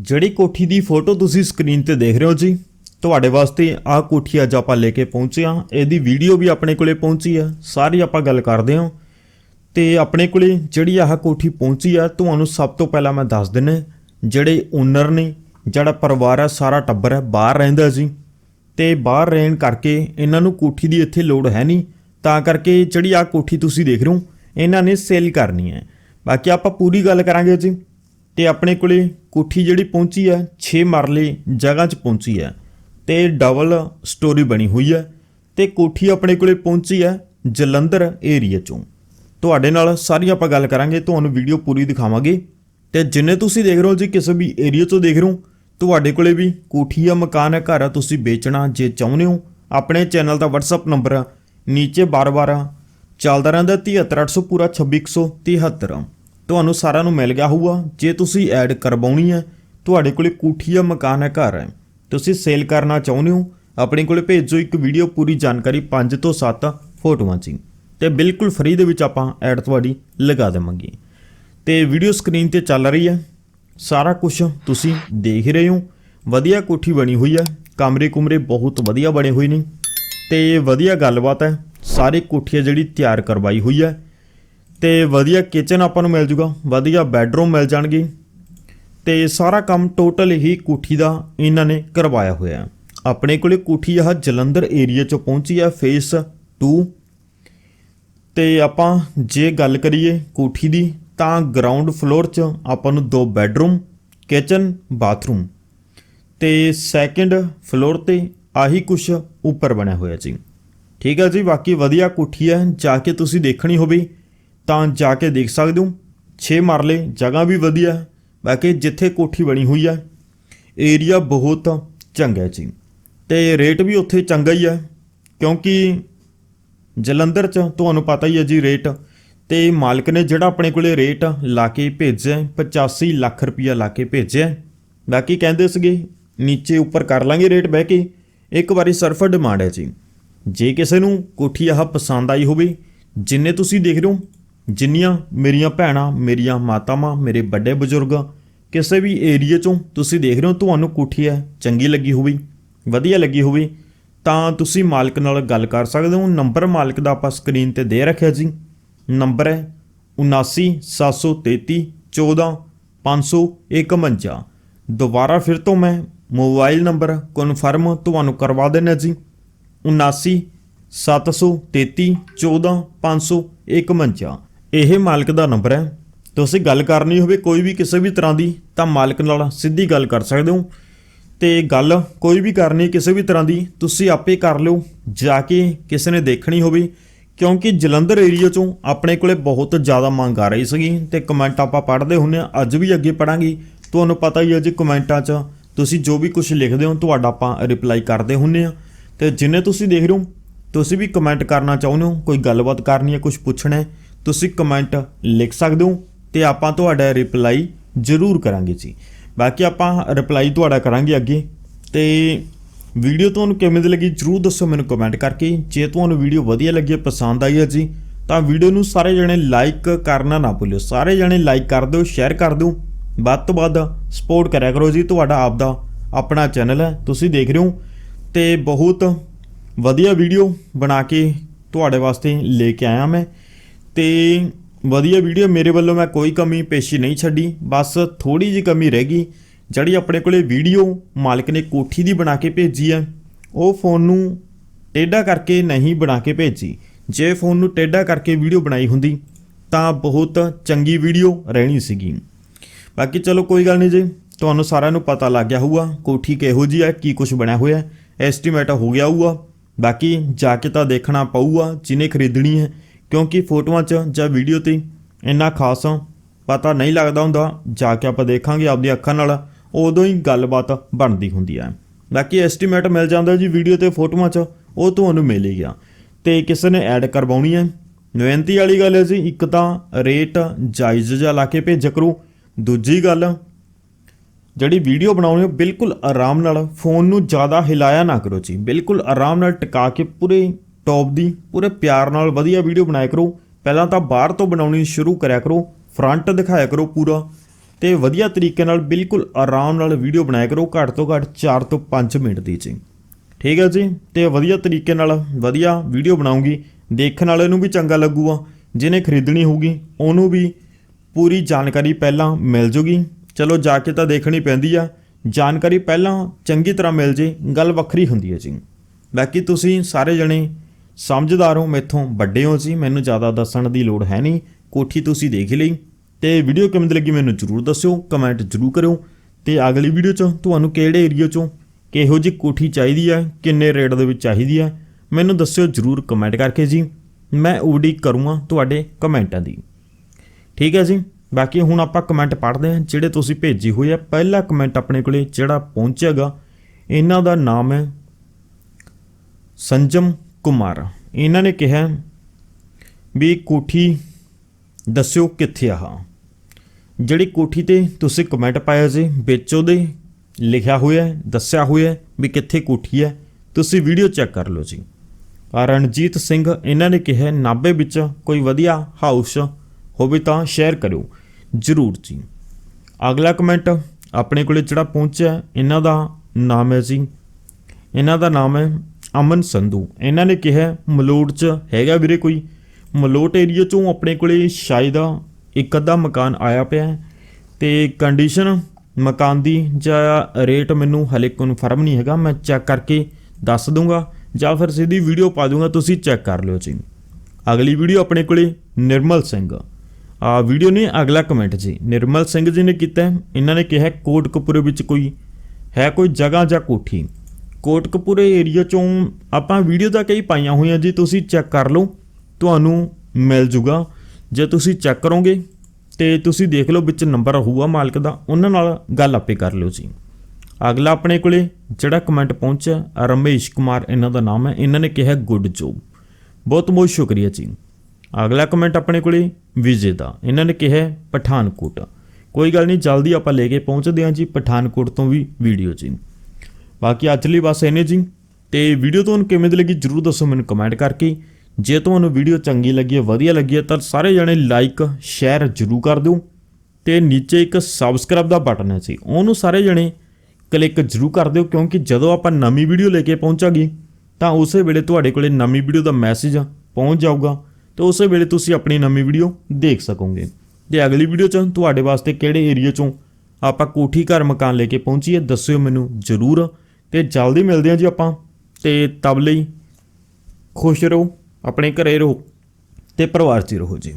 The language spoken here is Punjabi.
ਜਿਹੜੀ ਕੋਠੀ ਦੀ ਫੋਟੋ ਤੁਸੀਂ ਸਕਰੀਨ ਤੇ ਦੇਖ ਰਹੇ ਹੋ ਜੀ, ਤੁਹਾਡੇ ਵਾਸਤੇ ਆਹ ਕੋਠੀ ਅੱਜ ਆਪਾਂ ਲੈ ਕੇ ਪਹੁੰਚੇ ਹਾਂ। ਇਹਦੀ ਵੀਡੀਓ ਵੀ ਆਪਣੇ ਕੋਲੇ ਪਹੁੰਚੀ ਆ, ਸਾਰੀ ਆਪਾਂ ਗੱਲ ਕਰਦੇ ਹਾਂ। ਤੇ ਆਪਣੇ ਕੋਲੇ ਜਿਹੜੀ ਆਹ ਕੋਠੀ ਪਹੁੰਚੀ ਆ, ਤੁਹਾਨੂੰ ਸਭ ਤੋਂ ਪਹਿਲਾਂ ਮੈਂ ਦੱਸ ਦਿੰਨਾ ਜਿਹੜੇ ਓਨਰ ਨੇ, ਜਿਹੜਾ ਪਰਿਵਾਰ ਆ, ਸਾਰਾ ਟੱਬਰ ਹੈ ਬਾਹਰ ਰਹਿੰਦਾ ਜੀ। ਤੇ ਬਾਹਰ ਰਹਿਣ ਕਰਕੇ ਇਹਨਾਂ ਨੂੰ ਕੋਠੀ ਦੀ ਇੱਥੇ ਲੋੜ ਹੈ ਨਹੀਂ, ਤਾਂ ਕਰਕੇ ਜਿਹੜੀ ਆ ਕੋਠੀ ਤੁਸੀਂ ਦੇਖ ਰਹੇ ਹੋ, ਇਹਨਾਂ ਨੇ ਸੇਲ ਕਰਨੀ ਹੈ। ਬਾਕੀ ਆਪਾਂ ਪੂਰੀ ਗੱਲ ਕਰਾਂਗੇ ਜੀ। ਤੇ ਆਪਣੇ ਕੋਲੇ ਕੋਠੀ ਜਿਹੜੀ ਪਹੁੰਚੀ ਹੈ 6 ਮਰਲੇ ਜਗ੍ਹਾ 'ਚ ਪਹੁੰਚੀ ਹੈ ਤੇ ਡਬਲ ਸਟੋਰੀ ਬਣੀ ਹੋਈ ਹੈ ਤੇ ਕੋਠੀ ਆਪਣੇ ਕੋਲੇ ਪਹੁੰਚੀ ਹੈ ਜਲੰਧਰ ਏਰੀਆ 'ਚੋਂ। ਤੁਹਾਡੇ ਨਾਲ ਸਾਰੀ ਆਪਾਂ ਗੱਲ ਕਰਾਂਗੇ, ਤੁਹਾਨੂੰ ਵੀਡੀਓ ਪੂਰੀ ਦਿਖਾਵਾਂਗੇ ਤੇ ਜਿੰਨੇ ਤੁਸੀਂ ਦੇਖ ਰਹੇ ਹੋ ਜੀ ਕਿਸੇ ਵੀ ਏਰੀਆ 'ਚੋਂ ਦੇਖ ਰਹੇ ਹੋ, ਤੁਹਾਡੇ ਕੋਲੇ ਵੀ ਕੋਠੀ ਆ ਮਕਾਨ ਹੈ, ਘਰ ਆ, ਤੁਸੀਂ ਵੇਚਣਾ ਜੇ ਚਾਹੁੰਦੇ ਹੋ, ਆਪਣੇ ਚੈਨਲ ਦਾ WhatsApp ਨੰਬਰ ਆ, ਨੀਚੇ ਬਾਰ-ਬਾਰ ਚੱਲਦਾ ਰਹਿੰਦਾ 73800 ਪੂਰਾ 26173 ਤੁਹਾਨੂੰ ਸਾਰਿਆਂ ਨੂੰ ਮਿਲ ਗਿਆ ਹੋਊਗਾ। ਜੇ ਤੁਸੀਂ ਐਡ ਕਰਵਾਉਣੀ ਹੈ, ਤੁਹਾਡੇ ਕੋਲੇ ਕੋਠੀ ਆ ਮਕਾਨ ਹੈ ਘਰ ਹੈ। ਤੁਸੀਂ ਸੇਲ ਕਰਨਾ ਚਾਹੁੰਦੇ ਹੋ, ਆਪਣੇ ਕੋਲੇ ਭੇਜੋ ਇੱਕ ਵੀਡੀਓ ਪੂਰੀ ਜਾਣਕਾਰੀ 5 ਤੋਂ 7 ਫੋਟੋਆਂ 'ਚ ਹੀ। ਤੇ ਬਿਲਕੁਲ ਫ੍ਰੀ ਦੇ ਵਿੱਚ ਆਪਾਂ ਐਡ ਤੁਹਾਡੀ ਲਗਾ ਦੇਵਾਂਗੇ। ਤੇ ਵੀਡੀਓ ਸਕਰੀਨ ਤੇ ਚੱਲ ਰਹੀ ਹੈ। ਸਾਰਾ ਕੁਝ ਤੁਸੀਂ ਦੇਖ ਰਹੇ ਹੋ। ਵਧੀਆ ਕੋਠੀ ਬਣੀ ਹੋਈ ਹੈ। ਕਮਰੇ ਕੁਮਰੇ ਬਹੁਤ ਵਧੀਆ ਬਣੇ ਹੋਏ ਨੇ। ਤੇ ਵਧੀਆ ਗੱਲਬਾਤ ਹੈ। ਸਾਰੇ ਕੋਠੀਆਂ ਜਿਹੜੀ ਤਿਆਰ ਕਰਵਾਈ ਹੋਈ ਹੈ। ਤੇ ਵਧੀਆ ਕਿਚਨ ਆਪਾਂ ਨੂੰ ਮਿਲ ਜੂਗਾ, ਵਧੀਆ ਬੈੱਡਰੂਮ ਮਿਲ ਜਾਣਗੇ। ਤੇ ਸਾਰਾ ਕੰਮ ਟੋਟਲ ਹੀ ਕੋਠੀ ਦਾ ਇਹਨਾਂ ਨੇ ਕਰਵਾਇਆ ਹੋਇਆ ਆਪਣੇ ਕੋਲੇ ਕੋਠੀ ਆਹ ਜਲੰਧਰ ਏਰੀਆ ਚ ਪਹੁੰਚੀ ਹੈ ਫੇਸ 2 ਤੇ ਆਪਾਂ ਜੇ ਗੱਲ ਕਰੀਏ ਕੋਠੀ ਦੀ, ਤਾਂ ਗਰਾਊਂਡ ਫਲੋਰ 'ਚ ਆਪਾਂ ਨੂੰ ਦੋ ਬੈੱਡਰੂਮ ਕਿਚਨ ਬਾਥਰੂਮ ਤੇ ਸੈਕੰਡ ਫਲੋਰ ਤੇ ਆਹੀ ਕੁਛ ਉੱਪਰ ਬਣਿਆ ਹੋਇਆ ਜੀ। ਠੀਕ ਹੈ ਜੀ, ਬਾਕੀ ਵਧੀਆ ਕੋਠੀ ਹੈ, ਜਾ ਕੇ ਤੁਸੀਂ ਦੇਖਣੀ ਹੋਵੇ। ਤਾਂ ਜਾ ਕੇ ਦੇਖ ਸਕਦੇ ਹੋ। 6 ਮਰਲੇ ਜਗ੍ਹਾ ਵੀ ਵਧੀਆ ਹੈ। ਬਾਕੀ ਜਿੱਥੇ ਕੋਠੀ ਬਣੀ ਹੋਈ ਹੈ ਏਰੀਆ ਬਹੁਤ ਚੰਗਾ ਜੀ। ਤੇ ਰੇਟ ਵੀ ਉੱਥੇ ਚੰਗਾ ਹੀ ਹੈ ਕਿਉਂਕਿ ਜਲੰਧਰ ਚ ਤੁਹਾਨੂੰ ਪਤਾ ਹੀ ਹੈ ਜੀ ਰੇਟ ਤੇ ਮਾਲਕ ਨੇ ਜਿਹੜਾ ਆਪਣੇ ਕੋਲੇ ਰੇਟ ਲਾ ਕੇ ਭੇਜਿਆ ਹੈ, 85 ਲੱਖ ਰੁਪਇਆ ਲਾ ਕੇ ਭੇਜਿਆ ਬਾਕੀ ਕਹਿੰਦੇ ਸੀਗੇ ਨੀਚੇ ਉੱਪਰ ਕਰ ਲਾਂਗੇ ਰੇਟ ਬਹਿ ਕੇ। ਇੱਕ ਵਾਰੀ ਸਰਫਰ ਡਿਮਾਂਡ ਹੈ ਜੀ। ਜੇ ਕਿਸੇ ਨੂੰ ਕੋਠੀ ਆਹ ਪਸੰਦ ਆਈ ਹੋਵੇ ਜਿੰਨੇ ਤੁਸੀਂ ਦੇਖ ਰਹੇ ਹੋ ਜਿੰਨੀਆਂ ਮੇਰੀਆਂ ਭੈਣਾਂ, ਮੇਰੀਆਂ ਮਾਤਾਵਾਂ, ਮੇਰੇ ਵੱਡੇ ਬਜ਼ੁਰਗ, ਕਿਸੇ ਵੀ ਏਰੀਆ ਚੋਂ ਤੁਸੀਂ ਦੇਖ ਰਹੇ ਹੋ, ਤੁਹਾਨੂੰ ਕੋਠੀ ਹੈ, ਚੰਗੀ ਲੱਗੀ ਹੋਵੇ, ਵਧੀਆ ਲੱਗੀ ਹੋਵੇ, ਤਾਂ ਤੁਸੀਂ ਮਾਲਕ ਨਾਲ ਗੱਲ ਕਰ ਸਕਦੇ ਹੋ। ਨੰਬਰ ਮਾਲਕ ਦਾ ਆਪਾਂ ਸਕਰੀਨ ਤੇ ਦੇ ਰੱਖਿਆ ਜੀ। ਨੰਬਰ ਹੈ 79733 14551 ਦੁਬਾਰਾ ਫਿਰ ਤੋਂ ਮੈਂ ਮੋਬਾਈਲ ਨੰਬਰ ਕਨਫਰਮ ਤੁਹਾਨੂੰ ਕਰਵਾ ਦੇਣਾ ਜੀ। 79733 14551 ਇਹ ਮਾਲਕ ਦਾ ਨੰਬਰ ਹੈ। ਤੁਸੀਂ ਗੱਲ ਕਰਨੀ ਹੋਵੇ ਕੋਈ ਵੀ ਕਿਸੇ ਵੀ ਤਰ੍ਹਾਂ ਦੀ, ਤਾਂ ਮਾਲਕ ਨਾਲ ਸਿੱਧੀ ਗੱਲ ਕਰ ਸਕਦੇ ਹੋ। ਤੇ ਗੱਲ ਕੋਈ ਵੀ ਕਰਨੀ ਕਿਸੇ ਵੀ ਤਰ੍ਹਾਂ ਦੀ, ਤੁਸੀਂ ਆਪੇ ਕਰ ਲਿਓ, ਜਾ ਕੇ ਕਿਸੇ ਨੇ ਦੇਖਣੀ ਹੋਵੇ। ਕਿਉਂਕਿ ਜਲੰਧਰ ਏਰੀਆ ਚੋਂ ਆਪਣੇ ਕੋਲੇ ਬਹੁਤ ਜ਼ਿਆਦਾ ਮੰਗ ਆ ਰਹੀ ਸੀਗੀ ਤੇ ਕਮੈਂਟ ਆਪਾਂ ਪੜ੍ਹਦੇ ਹੁੰਨੇ ਆ ਅੱਜ ਵੀ ਅੱਗੇ ਪੜਾਂਗੇ ਤੁਹਾਨੂੰ ਪਤਾ ਹੀ ਹੈ ਜੀ ਕਮੈਂਟਾਂ 'ਚ, ਤੁਸੀਂ ਜੋ ਵੀ ਕੁਝ ਲਿਖਦੇ ਹੋ, ਤੁਹਾਡਾ ਆਪਾਂ ਰਿਪਲਾਈ ਕਰਦੇ ਹੁੰਨੇ ਆ ਤੇ ਜਿੰਨੇ ਤੁਸੀਂ ਦੇਖ ਰਹੇ ਹੋ, ਤੁਸੀਂ ਵੀ ਕਮੈਂਟ ਕਰਨਾ ਚਾਹੁੰਦੇ ਹੋ, ਕੋਈ ਗੱਲਬਾਤ ਕਰਨੀ ਹੈ ਕੁਝ ਪੁੱਛਣਾ ਹੈ ਤੁਸੀਂ ਕਮੈਂਟ ਲਿਖ ਸਕਦੇ ਹੋ ਤੇ ਆਪਾਂ ਤੁਹਾਡਾ ਰਿਪਲਾਈ ਜ਼ਰੂਰ ਕਰਾਂਗੇ ਜੀ। ਬਾਕੀ ਆਪਾਂ ਰਿਪਲਾਈ ਤੁਹਾਡਾ ਕਰਾਂਗੇ ਅੱਗੇ। ਤੇ ਵੀਡੀਓ ਤੁਹਾਨੂੰ ਕਿਵੇਂ ਦੀ ਲੱਗੀ ਜਰੂਰ ਦੱਸੋ ਮੈਨੂੰ ਕਮੈਂਟ ਕਰਕੇ। ਜੇ ਤੁਹਾਨੂੰ ਵੀਡੀਓ ਵਧੀਆ ਲੱਗੀ, ਪਸੰਦ ਆਈ ਹੈ ਜੀ, ਤਾਂ ਵੀਡੀਓ ਨੂੰ ਸਾਰੇ ਜਣੇ ਲਾਈਕ ਕਰਨਾ ਨਾ ਭੁੱਲਿਓ। ਸਾਰੇ ਜਣੇ ਲਾਈਕ ਕਰ ਦਿਓ ਸ਼ੇਅਰ ਕਰ ਦਿਓ। ਵੱਧ ਤੋਂ ਵੱਧ ਸਪੋਰਟ ਕਰਿਆ ਕਰੋ ਜੀ ਤੁਹਾਡਾ ਆਪਦਾ ਆਪਣਾ ਚੈਨਲ ਹੈ। ਤੁਸੀਂ ਦੇਖ ਰਹੇ ਹੋ ਤੇ ਬਹੁਤ ਵਧੀਆ ਵੀਡੀਓ ਬਣਾ ਕੇ ਤੁਹਾਡੇ ਵਾਸਤੇ ਲੈ ਕੇ ਆਇਆ ਮੈਂ। ਤੇ ਵਧੀਆ ਵੀਡੀਓ ਮੇਰੇ ਵੱਲੋਂ ਮੈਂ ਕੋਈ ਕਮੀ ਪੇਸ਼ੀ ਨਹੀਂ ਛੱਡੀ, ਬਸ ਥੋੜੀ ਜਿਹੀ ਕਮੀ ਰਹਿ ਗਈ, ਜਿਹੜੀ ਆਪਣੇ ਕੋਲੇ ਵੀਡੀਓ ਮਾਲਕ ਨੇ ਕੋਠੀ ਦੀ ਬਣਾ ਕੇ ਭੇਜੀ ਹੈ ਉਹ ਫੋਨ ਨੂੰ ਟੇਢਾ ਕਰਕੇ ਨਹੀਂ ਬਣਾ ਕੇ ਭੇਜੀ। ਜੇ ਫੋਨ ਨੂੰ ਟੇਢਾ ਕਰਕੇ ਵੀਡੀਓ ਬਣਾਈ ਹੁੰਦੀ, ਤਾਂ ਬਹੁਤ ਚੰਗੀ ਵੀਡੀਓ ਰਹਿਣੀ ਸੀਗੀ। ਬਾਕੀ ਚਲੋ ਕੋਈ ਗੱਲ ਨਹੀਂ ਜੀ, ਤੁਹਾਨੂੰ ਸਾਰਿਆਂ ਨੂੰ ਪਤਾ ਲੱਗ ਗਿਆ ਹੋਊਗਾ, ਕੋਠੀ ਕਿਹੋ ਜੀ ਹੈ ਕੀ ਕੁਝ ਬਣਿਆ ਹੋਇਆ ਐਸਟੀਮੇਟ ਹੋ ਗਿਆ ਹੋਊਗਾ। ਬਾਕੀ ਜਾ ਕੇ ਤਾਂ ਦੇਖਣਾ ਪਊਗਾ ਜਿਹਨੇ ਖਰੀਦਣੀ ਹੈ ਕਿਉਂਕਿ ਫੋਟੋਆਂ 'ਚ ਜਾਂ ਵੀਡੀਓ ਤੇ ਇੰਨਾ ਖਾਸ ਪਤਾ ਨਹੀਂ ਲੱਗਦਾ ਹੁੰਦਾ। ਜਾ ਕੇ ਆਪਾਂ ਦੇਖਾਂਗੇ ਆਪਦੀ ਅੱਖਾਂ ਨਾਲ, ਉਦੋਂ ਹੀ ਗੱਲਬਾਤ ਬਣਦੀ ਹੁੰਦੀ ਹੈ। ਬਾਕੀ ਐਸਟੀਮੇਟ ਮਿਲ ਜਾਂਦਾ ਜੀ ਵੀਡੀਓ ਤੇ ਫੋਟੋਆਂ 'ਚ, ਉਹ ਤੁਹਾਨੂੰ ਮਿਲ ਹੀ ਗਿਆ। ਤੇ ਕਿਸੇ ਨੇ ਐਡ ਕਰਵਾਉਣੀ ਹੈ। ਬੇਨਤੀ ਵਾਲੀ ਗੱਲ ਹੈ ਜੀ, ਇੱਕ ਤਾਂ ਰੇਟ ਜਾਇਜ਼ ਜਿਹਾ ਲਾ ਕੇ ਭੇਜ ਕਰੋ। ਦੂਜੀ ਗੱਲ, ਜਿਹੜੀ ਵੀਡੀਓ ਬਣਾਉਣੀ ਹੈ, ਬਿਲਕੁਲ ਆਰਾਮ ਨਾਲ ਫੋਨ ਨੂੰ ਜ਼ਿਆਦਾ ਹਿਲਾਇਆ ਨਾ ਕਰੋ ਜੀ। ਬਿਲਕੁਲ ਆਰਾਮ ਨਾਲ ਟਿਕਾ ਕੇ ਪੂਰੇ ਟੌਪ ਦੀ। ਪੂਰੇ ਪਿਆਰ ਨਾਲ ਵਧੀਆ ਵੀਡੀਓ ਬਣਾਇਆ ਕਰੋ। ਪਹਿਲਾਂ ਤਾਂ ਬਾਹਰ ਤੋਂ ਬਣਾਉਣੀ ਸ਼ੁਰੂ ਕਰਿਆ ਕਰੋ। ਫਰੰਟ ਦਿਖਾਇਆ ਕਰੋ ਪੂਰਾ। ਤੇ ਵਧੀਆ ਤਰੀਕੇ ਨਾਲ ਬਿਲਕੁਲ ਆਰਾਮ ਨਾਲ ਵੀਡੀਓ ਬਣਾਇਆ ਕਰੋ ਘੱਟ ਤੋਂ ਘੱਟ 4 ਤੋਂ 5 ਮਿੰਟ ਦੀ ਜੀ। ਠੀਕ ਹੈ ਜੀ? ਤੇ ਵਧੀਆ ਤਰੀਕੇ ਨਾਲ ਵਧੀਆ ਵੀਡੀਓ ਬਣਾਉਂਗੀ। ਦੇਖਣ ਵਾਲੇ ਨੂੰ ਵੀ ਚੰਗਾ ਲੱਗੂਗਾ। ਜਿਹਨੇ ਖਰੀਦਣੀ ਹੋਊਗੀ, ਉਹਨੂੰ ਵੀ ਪੂਰੀ ਜਾਣਕਾਰੀ ਪਹਿਲਾਂ ਮਿਲ ਜੂਗੀ। ਚਲੋ, ਜਾ ਕੇ ਤਾਂ ਦੇਖਣੀ ਪੈਂਦੀ ਆ। ਜਾਣਕਾਰੀ ਪਹਿਲਾਂ ਚੰਗੀ ਤਰ੍ਹਾਂ ਮਿਲ ਜੇ, ਗੱਲ ਵੱਖਰੀ ਹੁੰਦੀ ਹੈ ਜੀ। ਬਾਕੀ ਤੁਸੀਂ ਸਾਰੇ ਜਣੇ ਸਮਝਦਾਰ ਹੋ, ਮੈਥੋਂ ਵੱਡੇ ਹੋ ਜੀ, ਮੈਨੂੰ ਜ਼ਿਆਦਾ ਦੱਸਣ ਦੀ ਲੋੜ ਹੈ ਨਹੀਂ। ਕੋਠੀ ਤੁਸੀਂ ਦੇਖ ਲਈ। ਤੇ ਵੀਡੀਓ ਕਿਵੇਂ ਦੀ ਲੱਗੀ ਮੈਨੂੰ ਜਰੂਰ ਦੱਸਿਓ ਕਮੈਂਟ ਜਰੂਰ ਕਰਿਓ। ਤੇ ਅਗਲੀ ਵੀਡੀਓ 'ਚ ਤੁਹਾਨੂੰ ਕਿਹੜੇ ਏਰੀਆ 'ਚੋਂ ਕਿਹੋ ਜਿਹੀ ਕੋਠੀ ਚਾਹੀਦੀ ਹੈ, ਕਿੰਨੇ ਰੇਟ ਦੇ ਵਿੱਚ ਚਾਹੀਦੀ ਹੈ, ਮੈਨੂੰ ਦੱਸਿਓ ਜਰੂਰ ਕਮੈਂਟ ਕਰਕੇ ਜੀ। ਮੈਂ ਉਡੀਕ ਕਰੂੰਗਾ ਤੁਹਾਡੇ ਕਮੈਂਟਾਂ ਦੀ। ਠੀਕ ਹੈ ਜੀ? ਬਾਕੀ ਹੁਣ ਆਪਾਂ ਕਮੈਂਟ ਪੜ੍ਹਦੇ ਹਾਂ, ਜਿਹੜੇ ਤੁਸੀਂ ਭੇਜੀ ਹੋਏ ਆ। ਪਹਿਲਾ ਕਮੈਂਟ ਆਪਣੇ ਕੋਲੇ ਜਿਹੜਾ ਪਹੁੰਚਿਆਗਾ ਇਹਨਾਂ ਦਾ ਨਾਮ ਹੈ ਸੰਜਮ ਕੁਮਾਰ। ਇਹਨਾਂ ਨੇ ਕਿਹਾ ਵੀ ਕੋਠੀ ਦੱਸਿਓ ਕਿੱਥੇ ਆ ਜਿਹੜੀ ਕੋਠੀ ਤੇ ਤੁਸੀਂ ਕਮੈਂਟ ਪਾਇਆ ਜੀ ਵਿੱਚ ਉਹਦੇ ਲਿਖਿਆ ਹੋਇਆ ਹੈ ਦੱਸਿਆ ਹੋਇਆ ਹੈ ਵੀ ਕਿੱਥੇ ਕੋਠੀ ਹੈ, ਤੁਸੀਂ ਵੀਡੀਓ ਚੈੱਕ ਕਰ ਲਓ ਜੀ। ਰਣਜੀਤ ਸਿੰਘ, ਇਹਨਾਂ ਨੇ ਕਿਹਾ ਨਾਬੇ ਵਿੱਚ ਕੋਈ ਵਧੀਆ ਹਾਊਸ ਹੋਵੇ ਤਾਂ ਸ਼ੇਅਰ ਕਰਿਓ, ਜਰੂਰ ਜੀ। ਅਗਲਾ ਕਮੈਂਟ ਆਪਣੇ ਕੋਲੇ ਜਿਹੜਾ ਪਹੁੰਚਿਆ, ਇਹਨਾਂ ਦਾ ਨਾਮ ਹੈ ਜੀ। ਇਹਨਾਂ ਦਾ ਨਾਮ ਹੈ ਅਮਨ ਸੰਧੂ। ਇਹਨਾਂ ਨੇ ਕਿਹਾ, ਮਲੋਟ ਚ ਹੈਗਾ ਵੀਰੇ ਕੋਈ? ਮਲੋਟ ਏਰੀਆ ਚੋਂ ਆਪਣੇ ਕੋਲੇ ਸ਼ਾਇਦ ਇੱਕ ਅੱਧਾ ਮਕਾਨ ਆਇਆ ਪਿਆ ਹੈ। ਤੇ ਕੰਡੀਸ਼ਨ ਮਕਾਨ ਦੀ ਜਾਂ ਰੇਟ ਮੈਨੂੰ ਹਲੇ ਕਨਫਰਮ ਨਹੀਂ ਹੈਗਾ। ਮੈਂ ਚੈੱਕ ਕਰਕੇ ਦੱਸ ਦੂੰਗਾ ਜਾਂ ਫਿਰ ਸਿੱਧੀ ਵੀਡੀਓ ਪਾ ਦੂੰਗਾ ਤੁਸੀਂ ਚੈੱਕ ਕਰ ਲਿਓ ਜੀ। ਅਗਲੀ ਵੀਡੀਓ ਆਪਣੇ ਕੋਲੇ ਨਿਰਮਲ ਸਿੰਘ। ਆ ਵੀਡੀਓ ਨੇ ਅਗਲਾ ਕਮੈਂਟ ਜੀ। ਨਿਰਮਲ ਸਿੰਘ ਜੀ ਨੇ ਕੀਤਾ ਇਹਨਾਂ ਨੇ ਕਿਹਾ, ਕੋਟਕਪੂਰੇ ਵਿੱਚ ਕੋਈ ਹੈ ਕੋਈ ਜਗ੍ਹਾ ਜਾਂ ਕੋਠੀ? ਕੋਟਕਪੂਰੇ ਏਰੀਆ ਚੋਂ ਆਪਾਂ ਵੀਡੀਓ ਤਾਂ ਕਈ ਪਾਈਆਂ ਹੋਈਆਂ ਜੀ, ਤੁਸੀਂ ਚੈੱਕ ਕਰ ਲਓ, ਤੁਹਾਨੂੰ ਮਿਲ ਜੂਗਾ। ਜੇ ਤੁਸੀਂ ਚੈੱਕ ਕਰੋਗੇ ਤੇ ਤੁਸੀਂ ਦੇਖ ਲਓ ਵਿੱਚ ਨੰਬਰ ਹੋਊਗਾ ਮਾਲਕ ਦਾ, ਉਹਨਾਂ ਨਾਲ ਗੱਲ ਆਪੇ ਕਰ ਲਿਓ ਜੀ। ਅਗਲਾ ਆਪਣੇ ਕੋਲੇ ਜਿਹੜਾ ਕਮੈਂਟ ਪਹੁੰਚਿਆ, ਰਮੇਸ਼ ਕੁਮਾਰ ਇਹਨਾਂ ਦਾ ਨਾਮ ਹੈ, ਇਹਨਾਂ ਨੇ ਕਿਹਾ ਗੁੱਡ ਜੋਬ ਬਹੁਤ ਬਹੁਤ ਸ਼ੁਕਰੀਆ ਜੀ। ਅਗਲਾ ਕਮੈਂਟ ਆਪਣੇ ਕੋਲੇ ਵਿਜੇ ਦਾ, ਇਹਨਾਂ ਨੇ ਕਿਹਾ ਪਠਾਨਕੋਟ। ਕੋਈ ਗੱਲ ਨਹੀਂ, ਜਲਦੀ ਆਪਾਂ ਲੈ ਕੇ ਪਹੁੰਚਦੇ ਹਾਂ ਜੀ, ਪਠਾਨਕੋਟ ਤੋਂ ਵੀ ਵੀਡੀਓ ਜੀ। ਬਾਕੀ ਅੱਜ ਲਈ ਬਸ ਇਹਨੇ ਜੀ। ਤੇ ਵੀਡੀਓ ਤੁਹਾਨੂੰ ਕਿਵੇਂ ਦੀ ਲੱਗੀ ਜਰੂਰ ਦੱਸੋ ਮੈਨੂੰ ਕਮੈਂਟ ਕਰਕੇ। ਜੇ ਤੁਹਾਨੂੰ ਵੀਡੀਓ ਚੰਗੀ ਲੱਗੀ ਹੈ, ਵਧੀਆ ਲੱਗੀ ਹੈ, ਤਾਂ ਸਾਰੇ ਜਣੇ ਲਾਈਕ ਸ਼ੇਅਰ ਜਰੂਰ ਕਰ ਦਿਓ। ਤੇ ਨੀਚੇ ਇੱਕ ਸਬਸਕ੍ਰਾਈਬ ਦਾ ਬਟਨ ਹੈ ਜੀ, ਉਹਨੂੰ ਸਾਰੇ ਜਣੇ ਕਲਿੱਕ ਜਰੂਰ ਕਰ ਦਿਓ, ਕਿਉਂਕਿ ਜਦੋਂ ਆਪਾਂ ਨਵੀਂ ਵੀਡੀਓ ਲੈ ਕੇ ਪਹੁੰਚਾਂਗੇ, ਤਾਂ ਉਸੇ ਵੇਲੇ ਤੁਹਾਡੇ ਕੋਲੇ ਨਵੀਂ ਵੀਡੀਓ ਦਾ ਮੈਸੇਜ ਪਹੁੰਚ ਜਾਊਗਾ। ਤੇ ਉਸੇ ਵੇਲੇ ਤੁਸੀਂ ਆਪਣੀ ਨਵੀਂ ਵੀਡੀਓ ਦੇਖ ਸਕੋਗੇ। ਤੇ ਅਗਲੀ ਵੀਡੀਓ 'ਚ ਤੁਹਾਡੇ ਵਾਸਤੇ ਕਿਹੜੇ ਏਰੀਆ 'ਚੋਂ ਆਪਾਂ ਕੋਠੀ ਘਰ ਮਕਾਨ ਲੈ ਕੇ ਪਹੁੰਚੀਏ, ਦੱਸਿਓ ਮੈਨੂੰ ਜਰੂਰ। ਤੇ ਜਲਦੀ ਮਿਲਦੇ ਹਾਂ ਜੀ ਆਪਾਂ, ਤੇ ਤਬ ਲਈ ਖੁਸ਼ ਰਹੋ, ਆਪਣੇ ਘਰੇ ਰਹੋ ਤੇ ਪਰਿਵਾਰ 'ਚ ਹੀ ਰਹੋ ਜੀ।